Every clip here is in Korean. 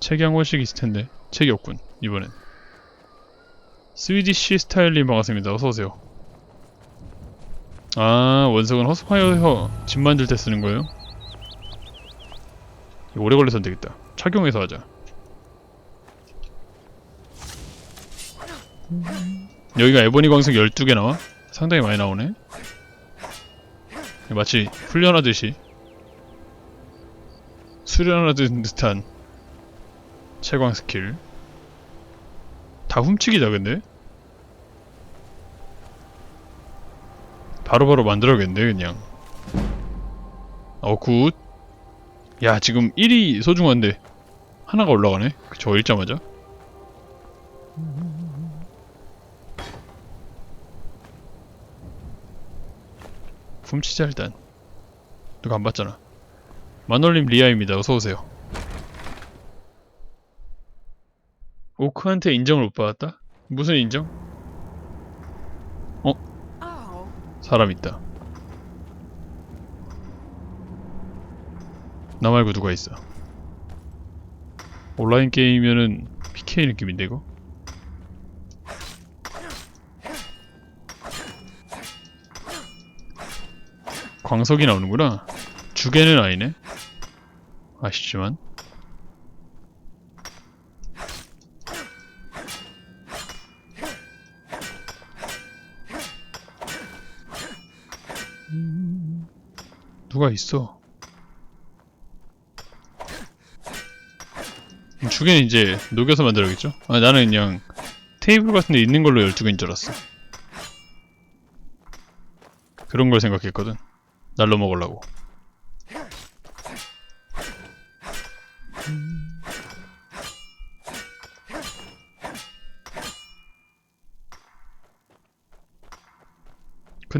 책이 한 권씩 있을 텐데 책이 없군 이번엔. 스위디시 스타일님 반갑습니다. 어서오세요. 아 원석은 허스파이어 집 만들 때 쓰는 거예요? 오래 걸려서 안 되겠다. 착용해서 하자. 여기가 에보니 광석 12개 나와? 상당히 많이 나오네. 마치 훈련하듯이 수련하는 듯한 채광 스킬. 다 훔치기다 근데? 바로 바로 만들어야겠네 그냥. 어굿야 지금 1이 소중한데 하나가 올라가네 저 읽자마자. 훔치자 일단. 누가 안 봤잖아 만올림 리아입니다 어서오세요 오크한테 인정을 못 받았다? 무슨 인정? Oh. 사람 있다 나 말고 누가 있어 온라인 게임이면은 PK 느낌인데 이거? 광석이 나오는구나 주개는 아니네 아쉽지만. 누가 있어? 주개는 이제 녹여서 만들어야겠죠? 아 나는 그냥 테이블 같은 데 있는 걸로 12개인 줄 알았어. 그런 걸 생각했거든. 날로 먹으려고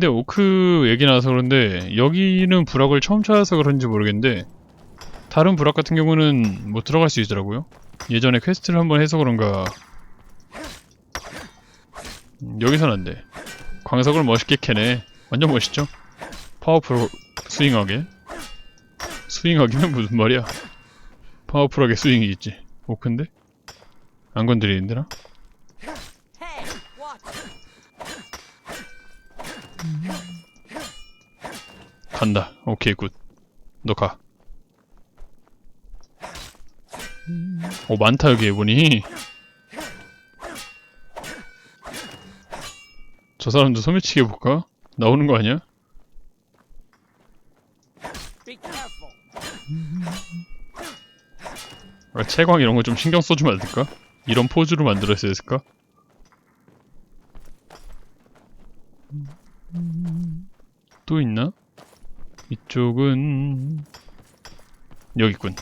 근데 오크 얘기 나와서 그런데 여기는 부락을 처음 찾아서 그런지 모르겠는데 다른 부락 같은 경우는 뭐 들어갈 수 있더라고요. 예전에 퀘스트를 한번 해서 그런가. 음, 여기선 안돼. 광석을 멋있게 캐네. 완전 멋있죠? 파워풀 스윙하게. 스윙하기는 무슨 말이야? 파워풀하게 스윙이 있지. 오크인데? 안 건드리는데나? 간다. 오케이, 굿. 너 가. 오, 많다, 여기 해보니. 저 사람도 소매치기 해볼까? 나오는 거 아니야? 아, 채광 이런 거 좀 신경 써주면 안 될까? 이런 포즈로 만들었어야 했을까? 또 있나? 이쪽은 여기 있군.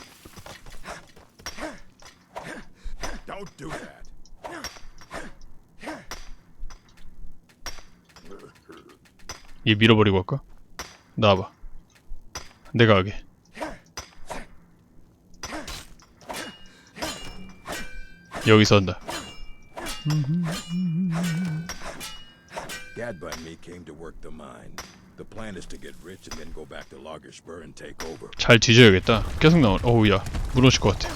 얘 밀어버리고 할까? 나와봐. 내가 하게. 여기서 한다. And me came to work the mine. 잘 뒤져야겠다. 계속 나온. 어우 야 무너질 것 같아.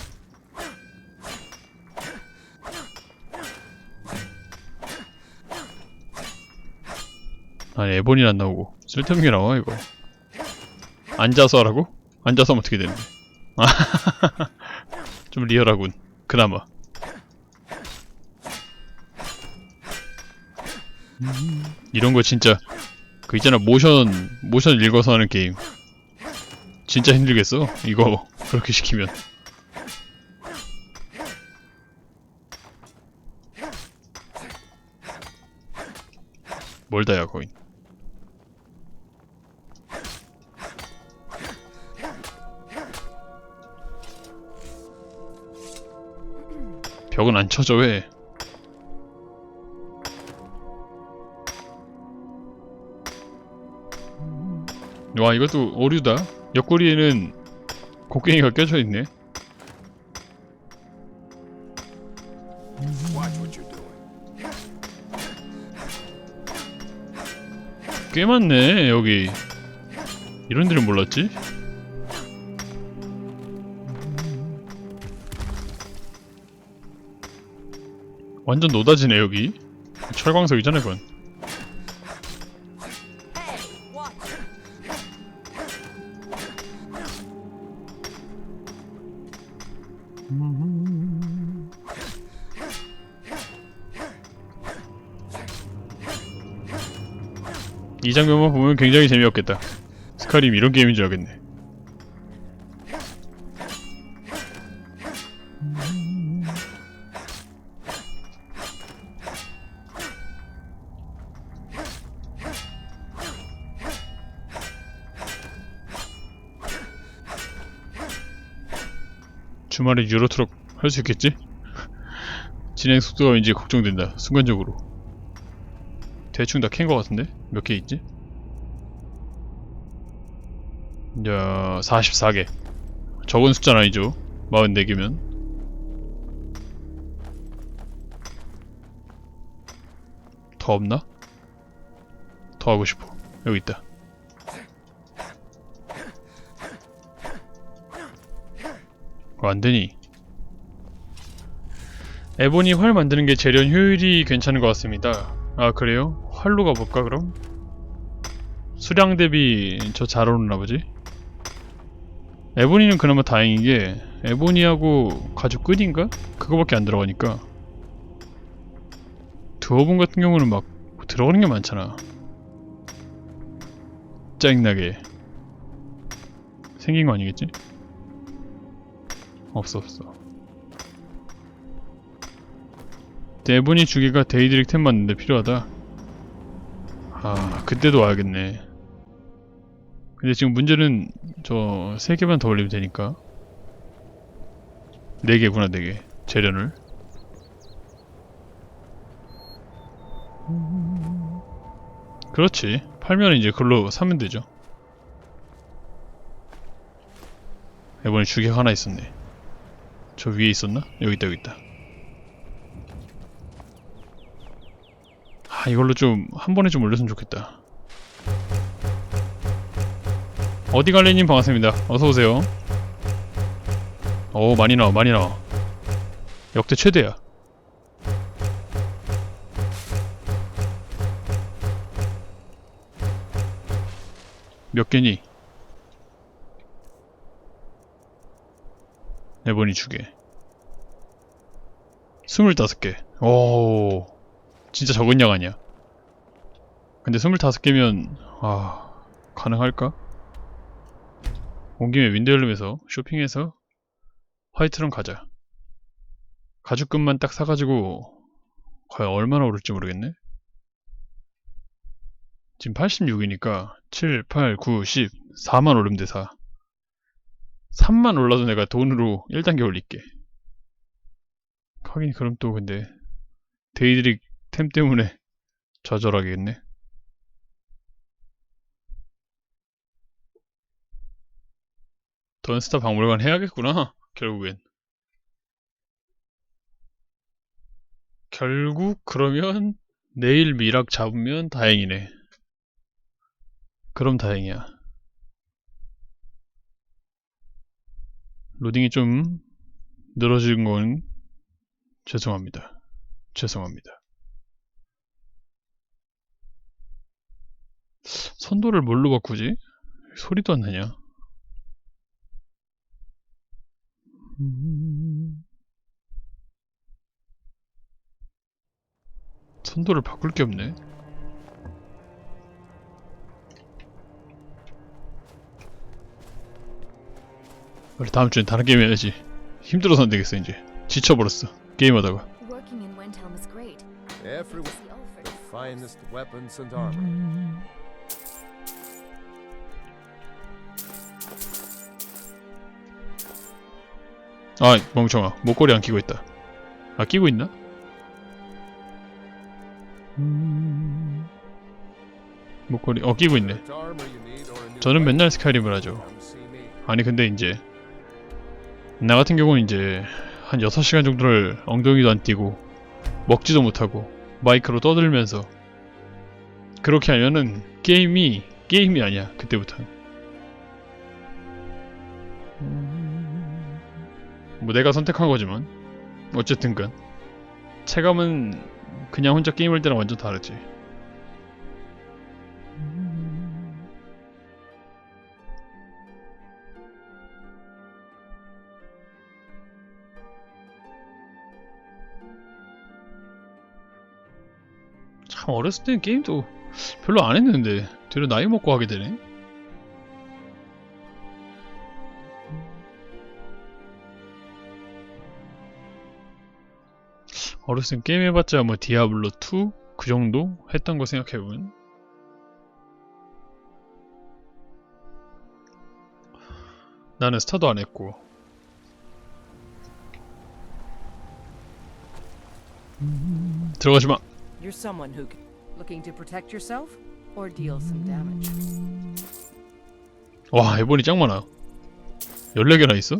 아니 에본이 안 나오고 쓸데없는 게 나와 이거. 앉아서 하라고? 앉아서 하면 어떻게 되는데? 좀 리얼하군. 그나마. 이런 거 진짜 그 있잖아 모션 모션 읽어서 하는 게임. 진짜 힘들겠어. 이거 그렇게 시키면. 멀다야 거인. 벽은 안 쳐져 왜? 와 이것도 오류다. 옆구리에는 곡괭이가 껴져 있네. 꽤 많네 여기. 이런 데는 몰랐지? 완전 노다지네 여기. 철광석이잖아 그건. 이 장면만 보면 굉장히 재미없겠다. 스카림 이런 게임인 줄 알겠네. 주말에 유로트럭 할 수 있겠지? 진행 속도가 왠지 걱정된다 순간적으로 대충 다캔거 같은데? 몇 개 있지? 야, 44개. 적은 숫자는 아니죠. 44개면. 더 없나? 더 하고 싶어. 여기 있다. 어, 안 되니. 에보니 활 만드는 게 재련 효율이 괜찮은 것 같습니다. 아, 그래요? 활로 가볼까, 그럼? 수량 대비 저 잘 오르나 보지? 에보니는 그나마 다행인 게 에보니하고 가죽 끈인가? 그거밖에 안 들어가니까 드워븐 같은 경우는 막 들어가는 게 많잖아 짜증나게 생긴 거 아니겠지? 없어 없어 에보니 주기가 데이드릭 템 맞는데 필요하다. 아 그때도 와야겠네. 근데 지금 문제는 저 3개만 더 올리면 되니까. 4개구나 4개. 재련을. 그렇지. 팔면 이제 그걸로 사면 되죠. 이번에 주객 하나 있었네. 저 위에 있었나? 여기 있다 여기 있다 아 이걸로 좀 한 번에 좀 올렸으면 좋겠다 어디 갈래님 반갑습니다. 어서 오세요. 오 많이 나와 많이 나와. 역대 최대야. 몇 개니? 네 번이 주게. 스물다섯 개. 오, 진짜 적은 양 아니야. 근데 스물다섯 개면 아 가능할까? 온 김에 윈드헬름에서 쇼핑해서 화이트런 가자. 가죽끈만 딱 사가지고 과연 얼마나 오를지 모르겠네. 지금 86이니까 7, 8, 9, 10, 4만 오르면 돼 4. 3만 올라도 내가 돈으로 1단계 올릴게. 하긴 그럼 또 근데 데이드릭 템 때문에 좌절하겠네. 던스타 박물관 해야겠구나. 결국엔. 결국 그러면 내일 미락 잡으면 다행이네. 그럼 다행이야. 로딩이 좀 늘어진 건 죄송합니다. 죄송합니다. 선도를 뭘로 바꾸지? 소리도 안 나냐? 음. 선도를 바꿀 게 없네. 빨리 다음 주엔 다른 게임 해야지. 힘들어서 안 되겠어 이제. 지쳐버렸어. 게임하다가. Every the finest weapons and armor. 아 멍청아 목걸이 안 끼고 있다. 아 끼고 있나? 음... 목걸이 어 끼고 있네. 저는 맨날 스카이림을 하죠. 아니 근데 이제 나 같은 경우는 이제 한 6시간 정도를 엉덩이도 안 띄고 먹지도 못하고 마이크로 떠들면서 그렇게 하면은 게임이 게임이 아니야 그때부터는 뭐 내가 선택한 거지만 어쨌든간 체감은 그냥 혼자 게임할 때랑 완전 다르지. 참 어렸을 땐 게임도 별로 안 했는데 되려 나이 먹고 하게 되네. 어렸을 땐 게임 해봤자 뭐 디아블로 2 그 정도 했던 거 생각해보면 나는 스타도 안 했고 들어가지 마. You're someone who looking to protect yourself or deal some damage. 와 에본이 짱 많아 14개나 있어?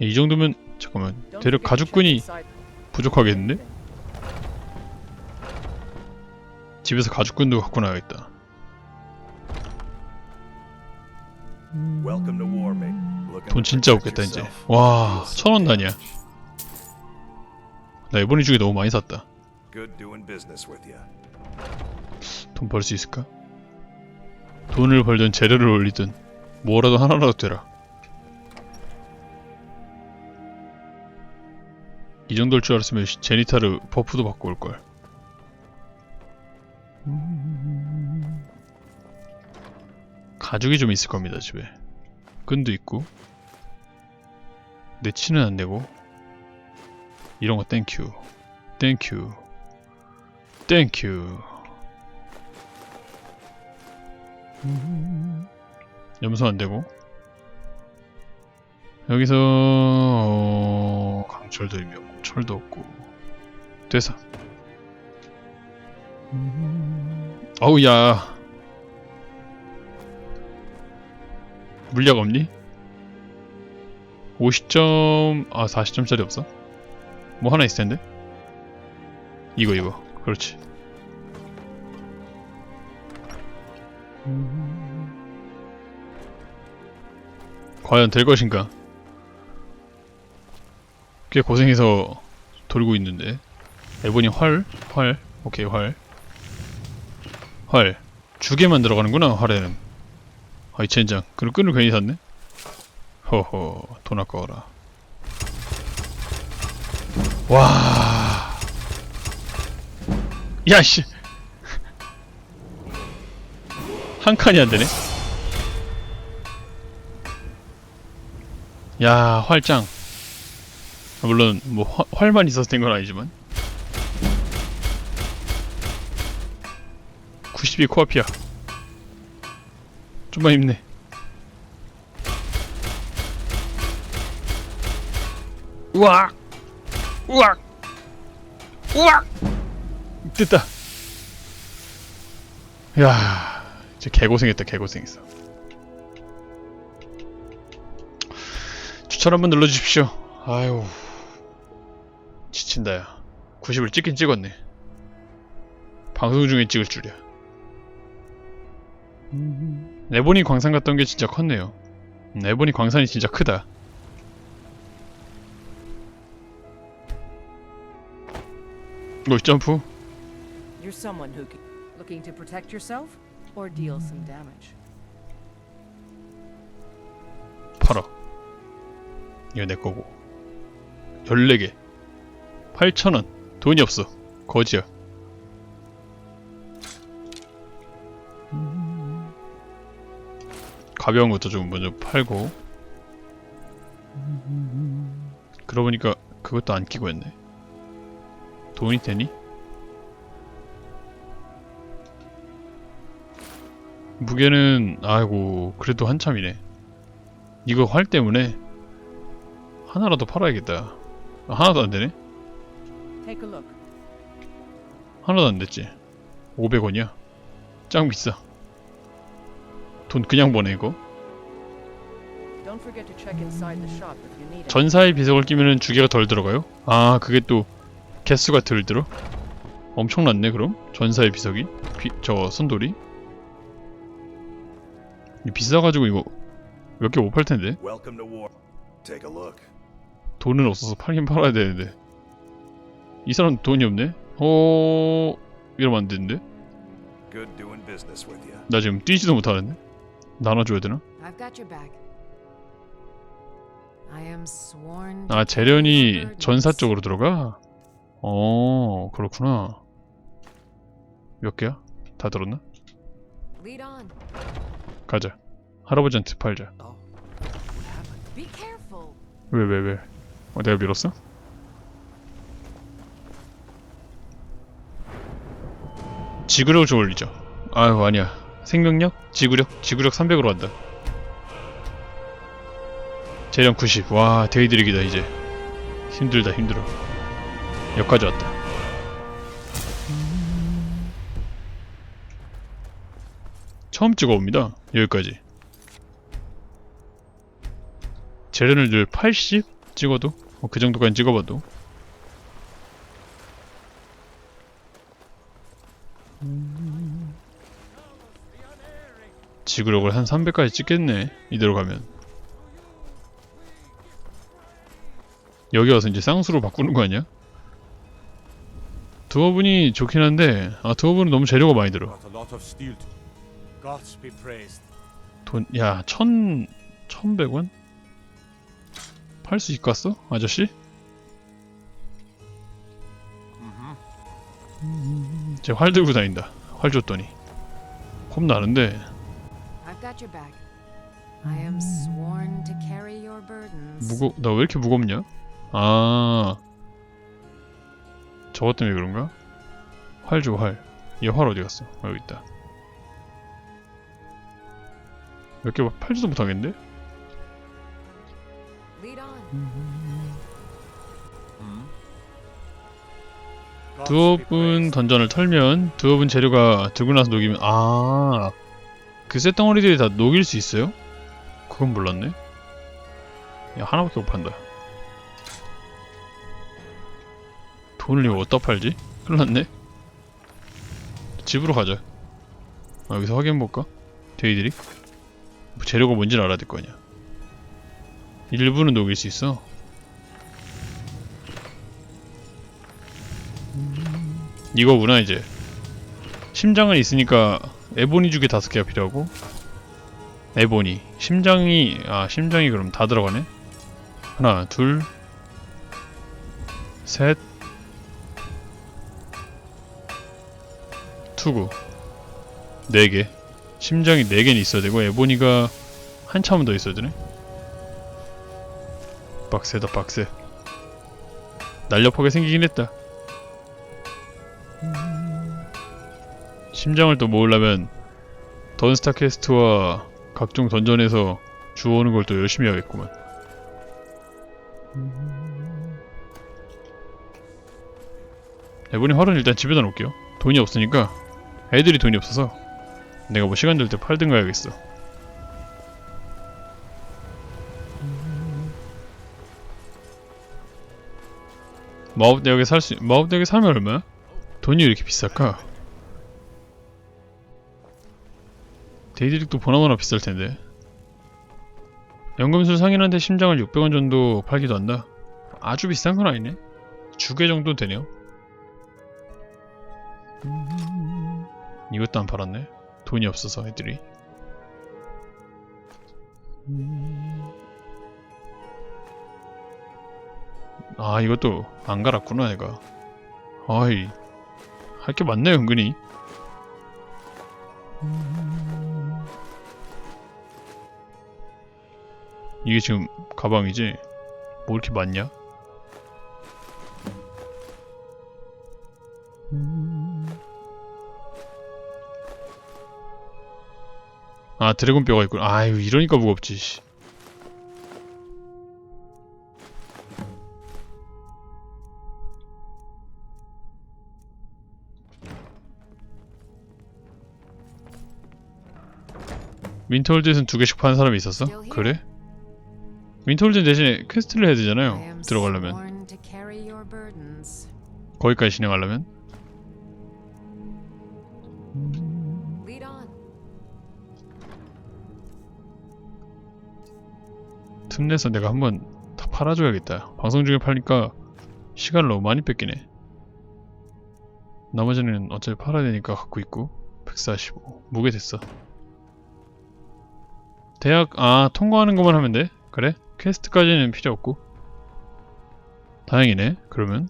이 정도면 잠깐만 대략 가죽끈이. 부족하겠는데? 집에서 가죽끈도 갖고 나야겠다 돈 진짜 없겠다 이제. 와 천원 some 단위야 damage. 나 에본이 중에 너무 많이 샀다. 돈 벌 수 있을까? 돈을 벌든 재료를 올리든 뭐라도 하나라도 되라 이 정도일 줄 알았으면 씨, 제니타르 버프도 받고 올걸. 가죽이 좀 있을 겁니다 집에. 끈도 있고. 내 치는 안 되고. 이런 거 땡큐 땡큐 땡큐 염소 안 되고 여기서 어... 강철도 의미 없고 철도 없고 돼서 어우 야 물약 없니? 50점 아 40점짜리 없어? 뭐 하나 있을 텐데 이거 이거 그렇지 과연 될 것인가? 꽤 고생해서 돌고 있는데 에보니 활? 활? 오케이 활 활. 주개만 들어가는구나 활에는 아이 젠장 그럼 끈을 괜히 샀네? 허허 돈 아까워라 와 야씨 한 칸이 안 되네 야 활짱 아, 물론 뭐 화- 활만 있어서 된건 아니지만. 92 코앞이야. 좀만 힘내. 우악! 우악! 우악! 됐다. 야 진짜 개고생했다 개고생했어. 추천 한번 눌러주십시오. 아유 지친다 야 90을 찍긴 찍었네 방송 중에 찍을 줄이야 네보니 광산 갔던 게 진짜 컸네요 네보니 광산이 진짜 크다 뭐 점프 You're someone who looking to protect yourself or deal some damage. 팔아 이거 내 거고 14개 8,000원 돈이 없어 거지야 가벼운 것도 좀 먼저 팔고 그러고 보니까 그것도 안 끼고 했네 돈이 되니? 무게는 아이고 그래도 한참이네 이거 활 때문에 하나라도 팔아야겠다. 아, 하나도 안 되네? Take a look. 하나도 안 됐지. 500원이야. 짱 비싸. 돈 그냥 버네 이거. Don't forget to check inside the shop if you need it. 전사의 비석을 끼면은 주개가 덜 들어가요? 아 그게 또 개수가 덜 들어? 엄청났네 그럼? 전사의 비석이? 비, 저 순돌이? 이 비싸가지고 이거 몇 개 못 팔 텐데? Welcome to war. Take a look. 돈은 없어서 팔긴 팔아야 되는데 이 사람 돈이 없네? 어... 이러면 안 되는데? Good doing business with you. 나 지금 뛰지도 못하는데? 나눠줘야 되나? I've got your back. I am sworn. 아 재련이 전사. 쪽으로 들어가? 어 그렇구나 몇 개야? 다 들었나? 가자 할아버지한테 팔자. 왜 왜 왜, 어, 내가 밀었어? 지구력을 좀 올리죠. 아유 아니야. 생명력? 지구력? 지구력 300으로 한다. 재련 90. 와 데이드릭이다 이제. 힘들다 힘들어. 여기까지 왔다. 처음 찍어옵니다. 여기까지. 재련을 늘 80 찍어도? 뭐 그 정도까지 찍어봐도 지구력을 한 300까지 찍겠네 이대로 가면 여기 와서 이제 쌍수로 바꾸는 거 아니야? 두어분이 좋긴 한데 아 두어분은 너무 재료가 많이 들어. 돈, 야, 천, 천백 원? 팔 수 있겠어? 아저씨? 제활 들고 다닌다. 활 줬더니. 겁나는데, I've got your back. I am sworn to carry your burdens. 무거, 나 왜 이렇게 무겁냐? 아. 저것 때문에 그런가? 활 줘, 활. 얘 활 어디 갔어? 어, 여기 있다. 몇 개 팔지도 못하겠는데? Praised. 던전을 털면 두업은 재료가 들고 나서 녹이면 아, 그 쇳덩어리들이 다 녹일 수 있어요? 그건 몰랐네. 야 하나밖에 못 판다. 돈을 이거 어디다 팔지? 큰일났네. 집으로 가자. 아, 여기서 확인해볼까? 데이들이? 뭐 재료가 뭔지는 알아야 될 거 아니야. 일부는 녹일 수 있어. 이거구나 이제. 심장은 있으니까 에보니 주게 다섯 개가 필요하고. 에보니. 심장이 아 심장이 그럼 다 들어가네? 하나 둘 셋 투구. 네 개. 심장이 네 개는 있어야 되고 에보니가 한참은 더 있어야 되네? 빡세다 빡세. 날렵하게 생기긴 했다 심장을 또 모으려면 던스타 퀘스트와 각종 던전에서 주워오는 걸 또 열심히 해야겠구만. 에보니 활은 일단 집에다 놓을게요. 돈이 없으니까 애들이 돈이 없어서 내가 뭐 시간 될 때 팔든가 해야겠어. 마법대학에 살 수, 마법대학에 살면 얼마야? 돈이 왜 이렇게 비쌀까? 데이드릭도 보나마나 비쌀 텐데. 연금술 상인한테 심장을 600원 정도 팔기도 한다. 아주 비싼 건 아니네. 주개 정도 되네요. 이것도 안 팔았네. 돈이 없어서 애들이. 아 이것도 안 갈았구나 내가. 아이 할 게 많네 은근히. 이게 지금 가방이지? 뭐 이렇게 많냐? 아 드래곤 뼈가 있구나 아유 이러니까 무겁지 씨. 윈터홀드에선 두 개씩 파는 사람이 있었어? 그래? 윈터홀드 대신에 퀘스트를 해야 되잖아요 들어가려면. 거기까지 진행하려면. 틈내서 내가 한번 다 팔아줘야겠다 방송 중에 팔니까 시간을 너무 많이 뺏기네 나머지는 어차피 팔아야 되니까 갖고 있고 145 무게 됐어 대학 아 통과하는 것만 하면 돼? 그래? 퀘스트까지는 필요 없고. 다행이네 그러면.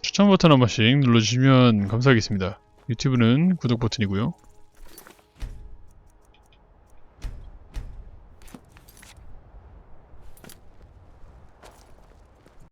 추천 버튼 한 번씩 눌러주시면 감사하겠습니다. 유튜브는 구독 버튼이고요